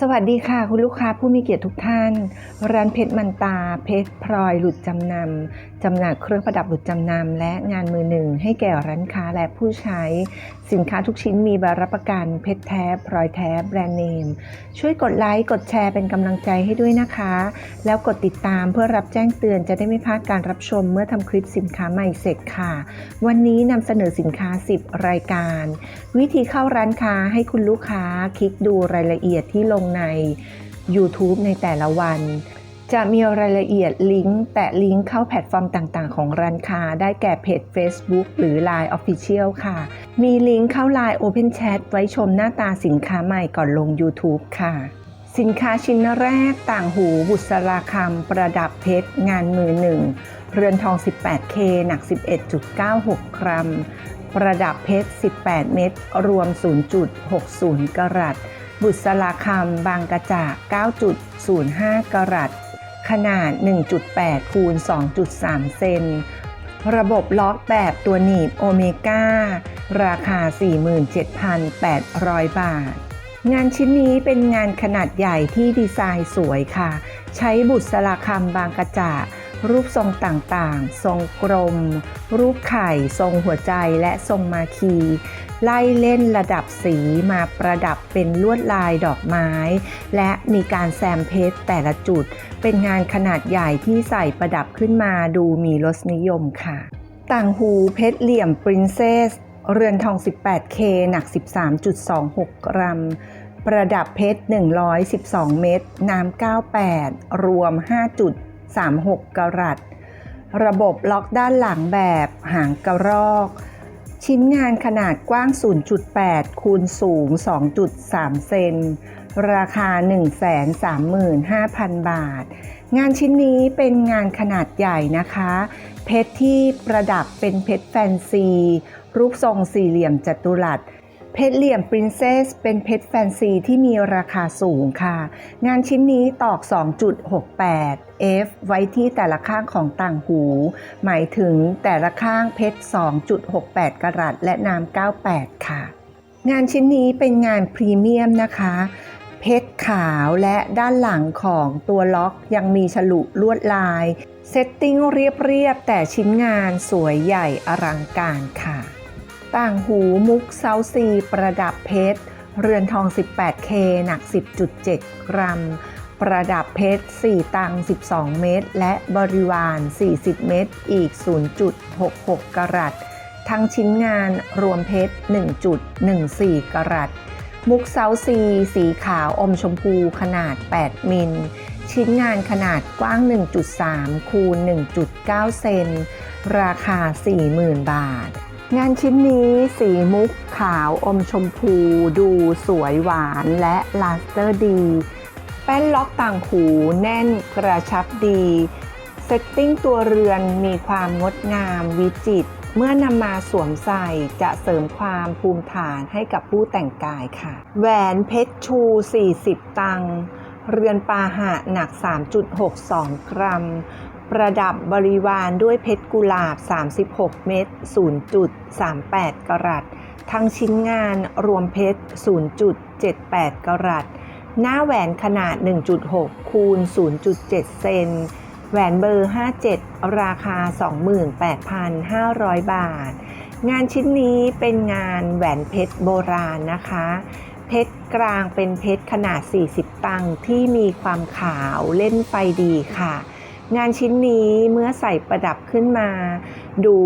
สวัสดีค่ะ คุณลูกค้าผู้มีเกียรติทุกท่าน ร้านเพชรมันตา เพชรพลอยหลุดจำนำจำหน่ายเครื่องประดับหลุดจำนำและงานมือหนึ่ง ให้แก่ร้านค้าและผู้ใช้ สินค้าทุกชิ้นมีใบรับประกันเพชรแท้พลอยแท้แบรนด์เนม ช่วยกดไลค์ กดแชร์เป็นกำลังใจให้ด้วยนะคะ แล้วกดติดตามเพื่อรับแจ้งเตือนจะได้ไม่พลาดการรับชมเมื่อทำคลิปสินค้าใหม่เสร็จค่ะ วันนี้นำเสนอสินค้า 10 รายการ วิธีเข้าร้านค้าให้คุณลูกค้าคลิกดูรายละเอียดที่ลงใน YouTube ในแต่ละวัน จะมีรายละเอียดลิงก์แตะลิงก์เข้าแพลตฟอร์มต่างๆ ของร้านค้า ได้แก่เพจ Facebook หรือ Line Official ค่ะ มีลิงก์เข้า Line Open Chat ไว้ชมหน้าตาสินค้าใหม่ก่อนลง YouTube ค่ะสินค้าชิ้นแรกต่างหูบุษราคำประดับเพชร งานมือหนึ่งเรือนทอง 18K หนัก 11.96 กรัม ประดับเพชร 18 เม็ดรวม 0.60 กรัต บุษราคำบางกระจาก9.05 กรัต ขนาด 1.8 คูณ 2.3 เซน ระบบล็อกแบบตัวหนีบโอเมก้า ราคา 47,800 บาท งานชิ้นนี้เป็นงานขนาดใหญ่ที่ดีไซน์สวยค่ะ ใช้บุษราคำบางกระจาก รูปทรงต่างๆ ทรงกลม รูปไข่ ทรงหัวใจและทรงมาคี ไล่เล่นระดับสีมาประดับเป็นลวดลายดอกไม้ และมีการแซมเพชรแต่ละจุด เป็นงานขนาดใหญ่ที่ใส่ประดับขึ้นมาดูมีรสนิยมค่ะ ต่างหูเพชรเหลี่ยมปรินเซส เรือนทอง 18K หนัก 13.26 กรัมประดับเพชร 112 เม็ด น้ำ 98 รวม 5 จุด 36 กรัต ระบบล็อกด้านหลังแบบหางกระรอก ชิ้นงานขนาดกว้าง 0.8 คูณสูง 2.3 เซน ราคา 135,000 บาท งานชิ้นนี้เป็นงานขนาดใหญ่นะคะ เพชรที่ประดับเป็นเพชรแฟนซี รูปทรงสี่เหลี่ยมจัตุรัส เพชรเหลี่ยมปรินเซสเป็นเพชรแฟนซีที่มีราคาสูงค่ะ งานชิ้นนี้ตอก 2.68 F ไว้ที่แต่ละข้างของต่างหู หมายถึงแต่ละข้างเพชร 2.68 กรัตและน้ำ98 ค่ะ งานชิ้นนี้เป็นงานพรีเมียมนะคะ เพชรขาวและด้านหลังของตัวล็อกยังมีฉลุลวดลาย เซตติ้งเรียบๆแต่ชิ้นงานสวยใหญ่อลังการค่ะ ต่างหูมุกเซาซีประดับเพชร เรือนทอง 18K หนัก 10.7 กรัม ประดับเพชร 4 ตัง 12 เม็ดและบริวาร 40 เม็ดอีก 0.66 กรัตทั้งชิ้นงานรวมเพชร 1.14 กรัตมุกเซาซี สีขาวอมชมพูขนาด 8 มิล ชิ้นงานขนาดกว้าง 1.3 คูณ 1.9 เซน ราคา 40,000 บาท งานชิ้นนี้สีมุกขาวอมชมพู ดูสวยหวานและลาสเตอร์ดี แป้นล็อกต่างหูแน่นกระชับดีเซตติ้งตัวเรือนมีความงดงามวิจิตรเมื่อนำมาสวมใส่จะเสริมความภูมิฐานให้กับผู้แต่งกายค่ะ แหวนเพชรชู 40 ตัง เรือนปาหะหนัก 3.62 กรัม ประดับบริวารด้วยเพชรกุหลาบ 36 เม็ด0.38 กรัตทั้งชิ้นงานรวมเพชร 0.78 กรัตหน้าแหวนขนาด 1.6 คูณ 0.7 เซน แหวนเบอร์ 57 ราคา 28,500 บาท งานชิ้นนี้เป็นงานแหวนเพชรโบราณนะคะ เพชรกลางเป็นเพชรขนาด 40 ตังที่มีความขาวเล่นไฟดีค่ะ งานชิ้นนี้เมื่อใส่ประดับขึ้นมา ดู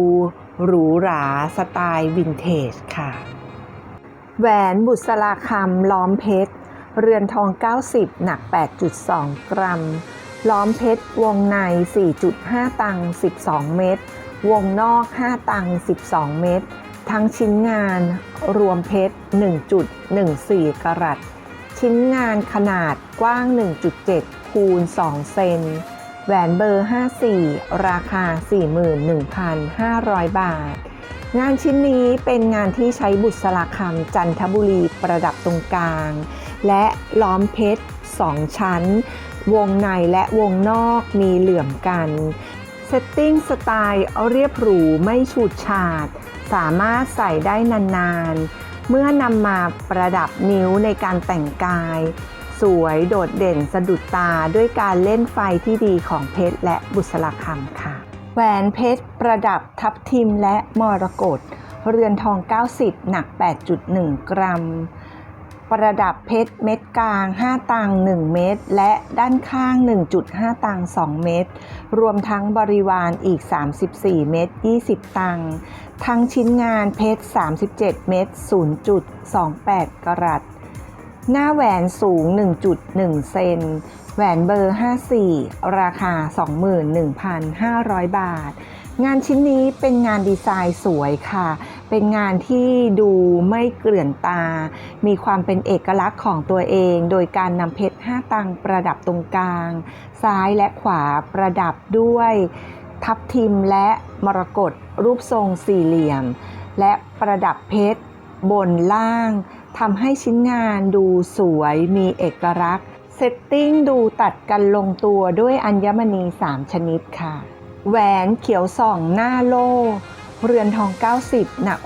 หรูหราสไตล์วินเทจค่ะ แหวนบุษราคำล้อมเพชร เรือนทอง 90 หนัก 8.2 กรัม ล้อมเพชร วงใน 4.5 ตัง 12 เม็ดวงนอก 5 ตัง 12 เม็ดทั้งชิ้นงานรวมเพชร 1.14 กรัต ชิ้นงานขนาดกว้าง 1.7 คูณ 2 เซน แหวนเบอร์ 54 ราคา 41,500 บาท งานชิ้นนี้เป็นงานที่ใช้บุษราคำจันทบุรีประดับตรงกลาง และล้อมเพชร 2 ชั้น วงในและวงนอกมีเหลื่อมกันเซตติ้งสไตล์เรียบหรูไม่ฉูดฉาด สามารถใส่ได้นานๆ เมื่อนำมาประดับนิ้วในการแต่งกาย สวยโดดเด่นสะดุดตาด้วยการเล่นไฟที่ดีของเพชรและบุษราคำค่ะ แหวนเพชรประดับทับทิมและมรกตเรือนทอง 90 หนัก 8.1 กรัม ประดับเพชรเม็ดกลาง 5 ตัง 1 เม็ดและด้านข้าง 1.5 ตัง 2 เม็ดรวมทั้งบริวารอีก 34 เม็ด20 ตัง ทั้งชิ้นงานเพชร 37 เม็ด0.28 กรัต หน้าแหวนสูง 1.1 เซน แหวนเบอร์ 54 ราคา 21,500 บาท งานชิ้นนี้เป็นงานดีไซน์สวยค่ะ เป็นงานที่ดูไม่เกลื่อนตา มีความเป็นเอกลักษณ์ของตัวเอง โดยการนำเพชร 5 ตังประดับตรงกลาง ซ้ายและขวาประดับด้วย ทับทิมและมรกตรูปทรงสี่เหลี่ยม และประดับเพชรบนล่าง ทำให้ชิ้นงานดูสวยมีเอกลักษณ์ เซตติ้งดูตัดกันลงตัวด้วยอัญมณี 3 ชนิดค่ะ แหวนเขียวส่องหน้าโล่เรือนทอง 90 หนัก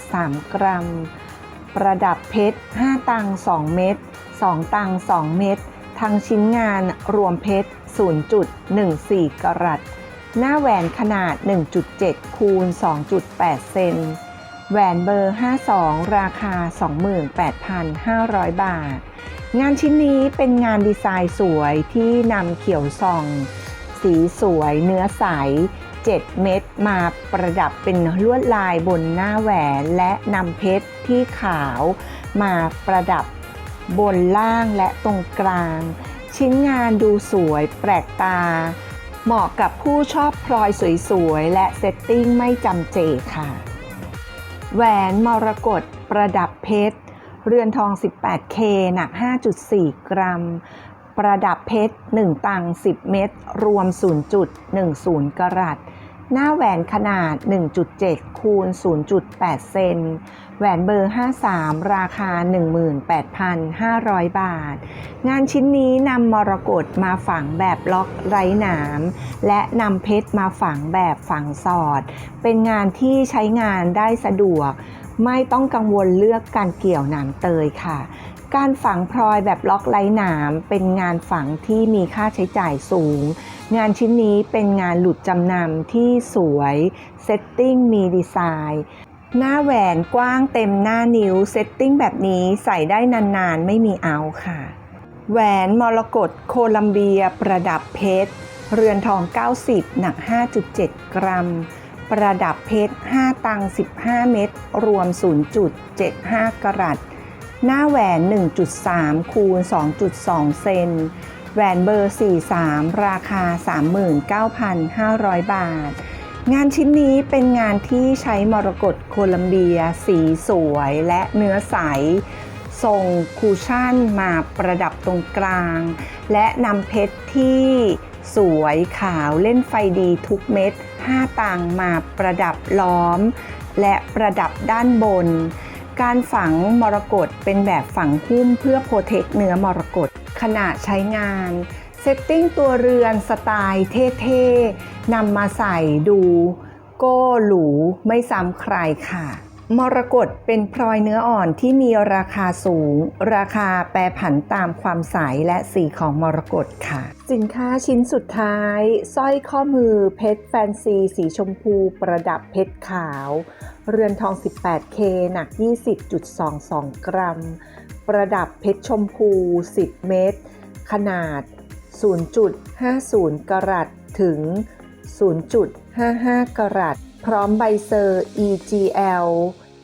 6.3 กรัม ประดับเพชร 5 ตัง 2 เม็ด 2 ตัง 2 เม็ด ทั้งชิ้นงานรวมเพชร 0.14 กรัต หน้าแหวนขนาด 1.7 คูณ 2.8 เซน แหวนเบอร์ 52 ราคา 28,500 บาท งานชิ้นนี้เป็นงานดีไซน์สวยที่นำเขียวส่อง สีสวยเนื้อใส 7 เม็ดมาประดับเป็นลวดลายบนหน้าแหวนและนำเพชรที่ขาวมาประดับบนล่างและตรงกลาง ชิ้นงานดูสวยแปลกตา เหมาะกับผู้ชอบพลอยสวยๆ และเซตติ้งไม่จำเจค่ะ แหวนมรกตประดับเพชร เรือนทอง 18K หนัก 5.4 กรัม ประดับเพชร 1 ตัง 10 เม็ดรวม 0.10 กรัต หน้าแหวนขนาด 1.7 คูณ 0.8 เซน แหวนเบอร์ 53 ราคา 18,500 บาท งานชิ้นนี้นำมรกตมาฝังแบบล็อกไร้หนาม และนำเพชรมาฝังแบบฝังสอด เป็นงานที่ใช้งานได้สะดวก ไม่ต้องกังวลเลือกการเกี่ยวหนามเตยค่ะ การฝังพลอยแบบล็อกไร้หนามเป็นงานฝังที่มีค่าใช้จ่ายสูง งานชิ้นนี้เป็นงานหลุดจำนำที่สวยเซตติ้งมีดีไซน์หน้าแหวนกว้างเต็มหน้านิ้วเซตติ้งแบบนี้ใส่ได้นานๆ ไม่มีเอาค่ะ แหวนมรกตโคลัมเบียประดับเพชร เรือนทอง 90 หนัก 5.7 กรัม ประดับเพชร 5 ตัง 15 เม็ดรวม 0.75 กรัต หน้าแหวน 1.3 คูณ 2.2 เซน แหวนเบอร์ 43 ราคา 39,500 บาท งานชิ้นนี้เป็นงานที่ใช้มรกตโคลัมเบีย สีสวยและเนื้อใสทรงคูชั่นมาประดับตรงกลาง และนำเพชรที่สวยขาวเล่นไฟดีทุกเม็ด 5ตังมาประดับล้อม และประดับด้านบน การฝังมรกตเป็นแบบฝังหุ้มเพื่อโปรเทคเนื้อมรกตขณะใช้งานเซตติ้งตัวเรือนสไตล์เท่ๆนำมาใส่ดู โก้หรูไม่ซ้ำใครค่ะ มรกตเป็นพลอยเนื้ออ่อนที่มีราคาสูง ราคาแปรผันตามความใสและสีของมรกตค่ะ สินค้าชิ้นสุดท้ายสร้อยข้อมือเพชรแฟนซี สีชมพูประดับเพชรขาว เรือนทอง 18K หนัก 20.22 กรัม ประดับเพชรชมพู 10 เม็ดขนาด 0.50 กรัตถึง 0.55 กรัต พร้อมใบเซอร์ EGL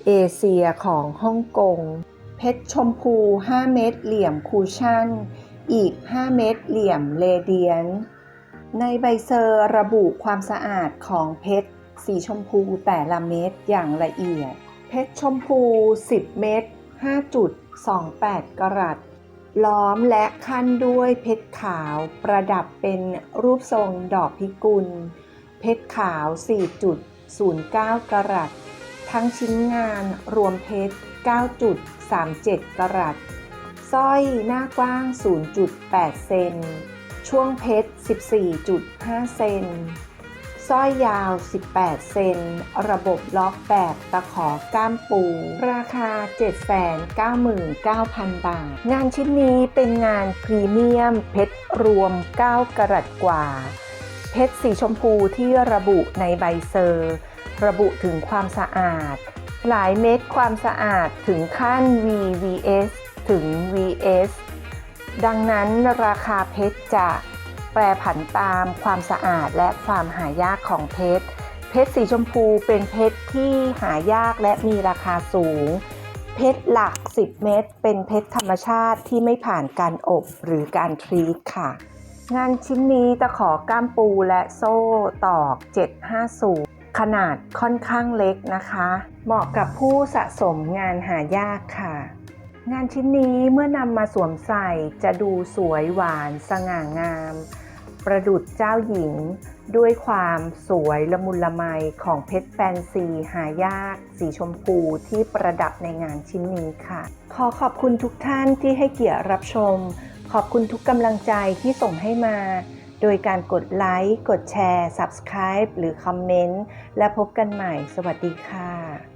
เอเชียของฮ่องกง เพชรชมพู 5 เม็ดเหลี่ยมคูชั่น อีก 5 เม็ดเหลี่ยมเรเดียน ในใบเซอร์ระบุความสะอาดของเพชรสีชมพูแต่ละเม็ดอย่างละเอียด เพชรชมพู 10 เม็ด5.28 กรัต ล้อมและขั้นด้วยเพชรขาวประดับเป็นรูปทรงดอกพิกุล เพชรขาว 09 กรัต ทั้งชิ้นงานรวมเพชร 9.37 กรัต สร้อยหน้ากว้าง 0.8 เซน ช่วงเพชร 14.5 เซนสสร้อยยาว 18 เซน ระบบล็อกแบบตะขอก้ามปู ราคา 799,000 บาท งานชิ้นนี้เป็นงานพรีเมียมเพชรรวม 9 กรัตกว่า เพชรสีชมพูที่ระบุในใบเซอร์ ระบุถึงความสะอาด หลายเม็ดความสะอาดถึงขั้น VVS ถึง VS ดังนั้นราคาเพชรจะแปรผันตามความสะอาดและความหายากของเพชร เพชรสีชมพูเป็นเพชรที่หายากและมีราคาสูง เพชรหลัก 10 เม็ดเป็นเพชรธรรมชาติที่ไม่ผ่านการอบหรือการทรีตค่ะ งานชิ้นนี้ตะขอก้ามปูและโซ่ตอก 750 ขนาดค่อนข้างเล็กนะคะ เหมาะกับผู้สะสมงานหายากค่ะ งานชิ้นนี้เมื่อนำมาสวมใส่จะดูสวยหวานสง่างาม ประดุจเจ้าหญิง ด้วยความสวยละมุนละไมของเพชรแฟนซีหายาก สีชมพูที่ประดับในงานชิ้นนี้ค่ะ ขอขอบคุณทุกท่านที่ให้เกียรติรับชม ขอบคุณทุกกำลังใจที่ส่งให้มา โดยการกดไลค์ กดแชร์ Subscribe หรือคอมเมนต์ และพบกันใหม่ สวัสดีค่ะ